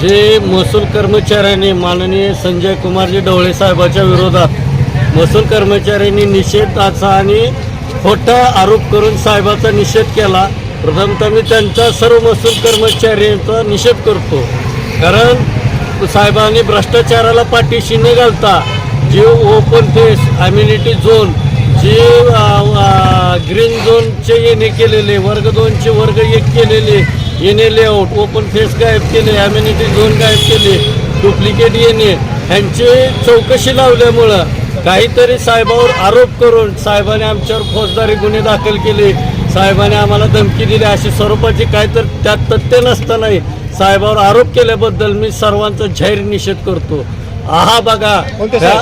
जे महसूल कर्मचाऱ्यांनी माननीय संजय कुमारजी ढवळे साहेबाच्या विरोधात महसूल कर्मचाऱ्यांनी निषेधाचा आणि खोटा आरोप करून साहेबाचा निषेध केला. प्रथमतः मी त्यांचा सर्व महसूल कर्मचाऱ्यांचा निषेध करतो. कारण साहेबांनी भ्रष्टाचाराला पाठीशी न घालता जे ओपन फेस अम्युनिटी झोन जे ग्रीन झोनचे येणे केलेले वर्ग दोनचे वर्ग एक केलेले येणे लेआउट ओपन फेस गायब केले अम्युनिटी झोन गायब केले डुप्लिकेट येणे. ह्यांची चौकशी लावल्यामुळं काहीतरी साहेबावर आरोप करून साहेबांनी आमच्यावर फौजदारी गुन्हे दाखल केले. साहेबांनी आम्हाला धमकी दिली अशी स्वरूपाची काय तर त्यात तथ्य नसतानाही साहेबावर आरोप केल्याबद्दल मी सर्वांचा जाहीर निषेध करतो. आहा बघा ह्या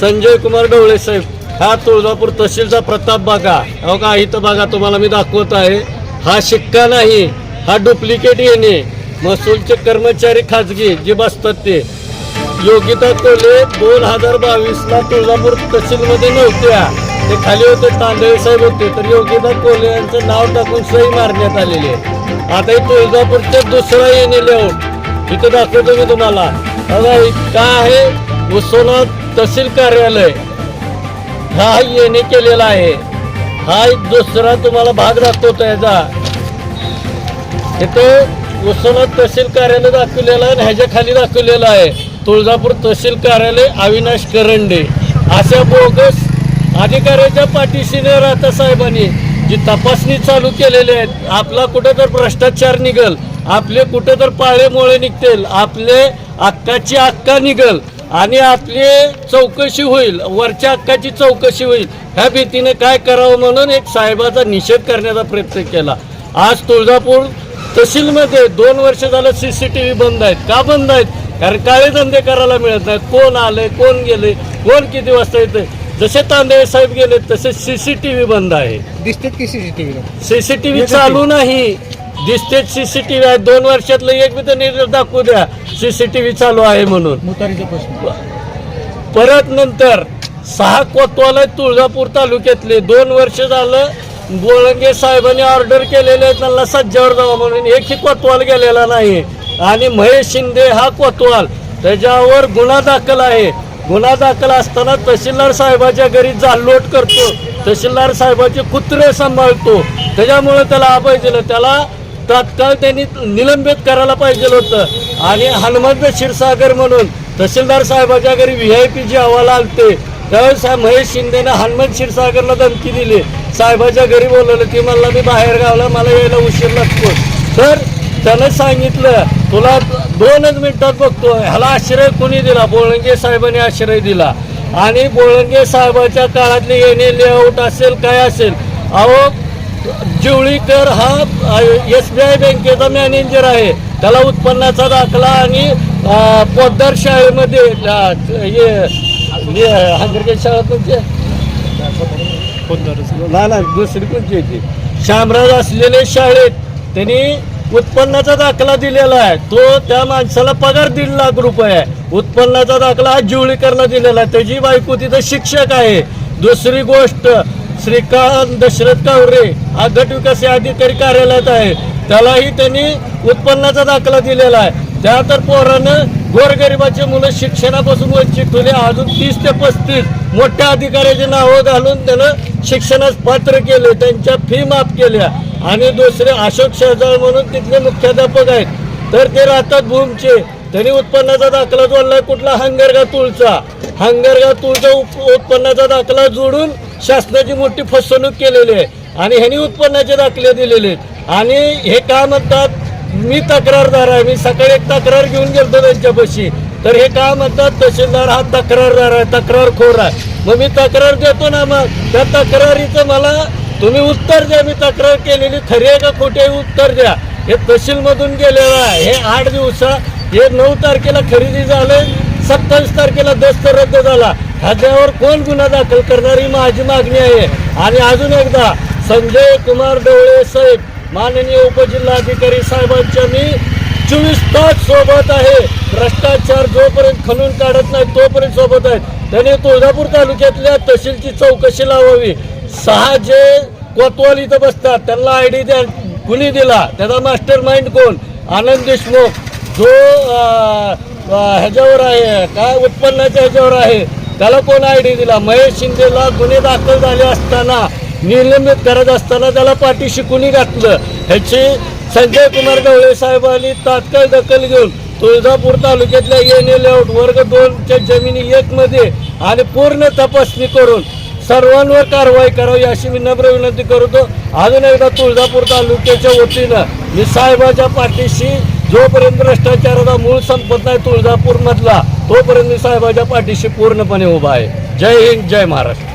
संजय कुमार ढवळे साहेब हा तुळजापूर तहसीलचा प्रताप बागा हो का इथं बघा तुम्हाला मी दाखवत आहे. हा शिक्का नाही. हा डुप्लिकेट येणे. महसूलचे कर्मचारी खाजगी जे बसतात ते योगिता कोले दोन हजार बावीसला तुळजापूर तहसीलमध्ये नव्हत्या. ते खाली होते तांदळे साहेब होते. तर योगिता कोले यांचं नाव टाकून सही मारण्यात आलेली आहे. आता हे तुळजापूरचे दुसरा येणे लेआउट. इथं दाखवतो मी तुम्हाला. बघा का काय आहे उस्मानाबाद तहसील कार्यालय. हा येणे केलेला आहे. हा एक दुसरा तुम्हाला भाग दाखवतो याचा. इथं उस्मानाबाद तहसील कार्यालय दाखवलेलं आहे आणि ह्याच्या खाली दाखवलेलं आहे. तुळजापूर तहसील कार्यालय अविनाश करंडे. अशा बोगस अधिकाऱ्याच्या पाठीशी न राहता साहेबांनी जी तपासणी चालू केलेली आहेत आपला कुठं तर भ्रष्टाचार निघल आपले कुठं तर पाळेमोळे निघतील आपले अक्काची अक्का निघल आणि आपली चौकशी होईल वरच्या हक्काची चौकशी होईल ह्या भीतीने काय करावं म्हणून एक साहेबाचा निषेध करण्याचा प्रयत्न केला. आज तुळजापूर तहसीलमध्ये दोन वर्ष झालं सी सी टी व्ही बंद आहेत. का बंद आहेत? कारण काळे धंदे करायला मिळत नाहीत कोण आले कोण गेले कोण किती वाजता येते जसे तांदळे साहेब गेले तसे सी सी टी व्ही बंद आहे दिसतेत की? सीसीटीव्ही चालू नाही. दिसते सीसीटीव्ही आहे. दोन वर्षातलं एक बी तर निर्णय दाखवू द्या. सीसीटीव्ही चालू आहे म्हणून. मुतारीचा प्रश्न. परत नंतर सहा कोतवाल तुळजापूर तालुक्यातले. दोन वर्ष झालं गोळंगे साहेबांनी ऑर्डर केलेले आहेत त्यांना सज्जावर जावा म्हणून. एकही कोतवाल गेलेला नाही. आणि महेश शिंदे हा कोतवाल. त्याच्यावर गुन्हा दाखल आहे. गुन्हा दाखल असताना तहसीलदार साहेबाच्या घरी जाल्लोट करतो. तहसीलदार साहेबाचे कुत्रे सांभाळतो. त्याच्यामुळे त्याला अभय दिलं. त्याला तात्काळ त्यांनी निलंबित करायला पाहिजे होतं. आणि हनुमंत क्षीरसागर म्हणून तहसीलदार साहेबाच्या घरी व्ही आय पी जी अहवाल आलते त्यावेळेस महेश शिंदेनं हनुमंत क्षीरसागरला धमकी दिली. साहेबाच्या घरी बोलवलं ती म्हणला मी बाहेर गावला मला यायला उशीर लागतो. तर त्यानं सांगितलं तुला दोनच मिनिटात बघतो. ह्याला आश्रय कोणी दिला? बोळंगे साहेबांनी आश्रय दिला. आणि बोळंगे साहेबाच्या काळातले येणे लेआउट असेल काय असेल? अहो जिवळीकर हा एस बी आय बँकेचा मॅनेजर आहे. त्याला उत्पन्नाचा दाखला आणि पोद्दार शाळेमध्ये अ, हे शाळा कोणती नाही नाही दुसरी कोणती होती? शामराज असलेले शाळेत त्यांनी उत्पन्नाचा दाखला दिलेला आहे. तो त्या माणसाला पगार दीड लाख रुपये आहे. उत्पन्नाचा दाखला हा जिवळीकरला दिलेला आहे. त्याची बायको तिथं शिक्षक आहे. दुसरी गोष्ट श्रीकांत दशरथ कावरे हा गट विकास अधिकारी कार्यालयात आहे. त्यालाही त्यांनी उत्पन्नाचा दाखला दिलेला आहे. त्या तर पोरानं गोरगरिबाचे मुलं शिक्षणापासून वंचित होते अजून तीस ते पस्तीस. मोठ्या अधिकाऱ्याची नावं घालून त्यानं शिक्षणास पात्र केले त्यांच्या फी माफ केल्या. आणि दुसरे अशोक शेजाळ म्हणून तिथले मुख्याध्यापक आहेत. तर ते राहतात भूमचे. त्यांनी उत्पन्नाचा दाखला जोडलाय कुठला? हंगरगा तुळचा. हंगरगा तुळचा उप- उत्पन्नाचा दाखला जोडून शासनाची मोठी फसवणूक केलेली आहे. आणि ह्यांनी उत्पन्नाचे दाखले दिलेले आहेत. आणि हे का म्हणतात? मी तक्रारदार आहे. मी सकाळी एक तक्रार घेऊन गेलतो त्यांच्यापाशी. तर हे का म्हणतात? तहसीलदार हा तक्रारदार आहे तक्रारखोर आहे. मग मी तक्रार देतो ना मग. त्या तक्रारीचं मला तुम्ही उत्तर द्या. मी तक्रार केलेली खरी आहे का खोटी आहे उत्तर द्या. हे तहसीलमधून गेलेलं आहे. हे आठ दिवसा हे नऊ तारखेला खरेदी झालं सत्तावीस तारखेला दस्त रद्द झाला. खाद्यावर कोण गुन्हा दाखल करणार ही माझी मागणी आहे. आणि अजून एकदा संजय कुमार डवळे साहेब माननीय उपजिल्हाधिकारी साहेबांच्या मी चोवीस तास सोबत आहे. भ्रष्टाचार जोपर्यंत खणून काढत नाही तोपर्यंत सोबत आहेत. त्याने तुळजापूर तालुक्यातल्या तहसीलची चौकशी लावावी. सहा जे कोतवाल इथं बसतात त्यांना आय डी द्या कुणी दिला. त्याचा मास्टर माइंड कोण? आनंद देशमुख. जो ह्याच्यावर आहे काय उत्पन्नाच्या ह्याच्यावर आहे त्याला कोण आय डी दिला? महेश शिंदेला गुन्हे दाखल झाले असताना निलंबित करत असताना त्याला पाठीशी कुणी घातलं? ह्याची संजय कुमार गवळे साहेबांनी तात्काळ दखल घेऊन तुळजापूर तालुक्यातल्या येणे लेआउट वर्ग दोनच्या जमिनी एकमध्ये आणि पूर्ण तपासणी करून सर्वांवर कारवाई करावी अशी मी नम्र विनंती करतो. अजून एकदा तुळजापूर तालुक्याच्या वतीनं मी साहेबाच्या पाठीशी जोपर्यंत भ्रष्टाचाराचा मूळ संपत नाही तुळजापूरमधला तोपर्यंत मी साहेबाच्या पाठीशी पूर्णपणे उभा आहे. जय हिंद जय महाराष्ट्र.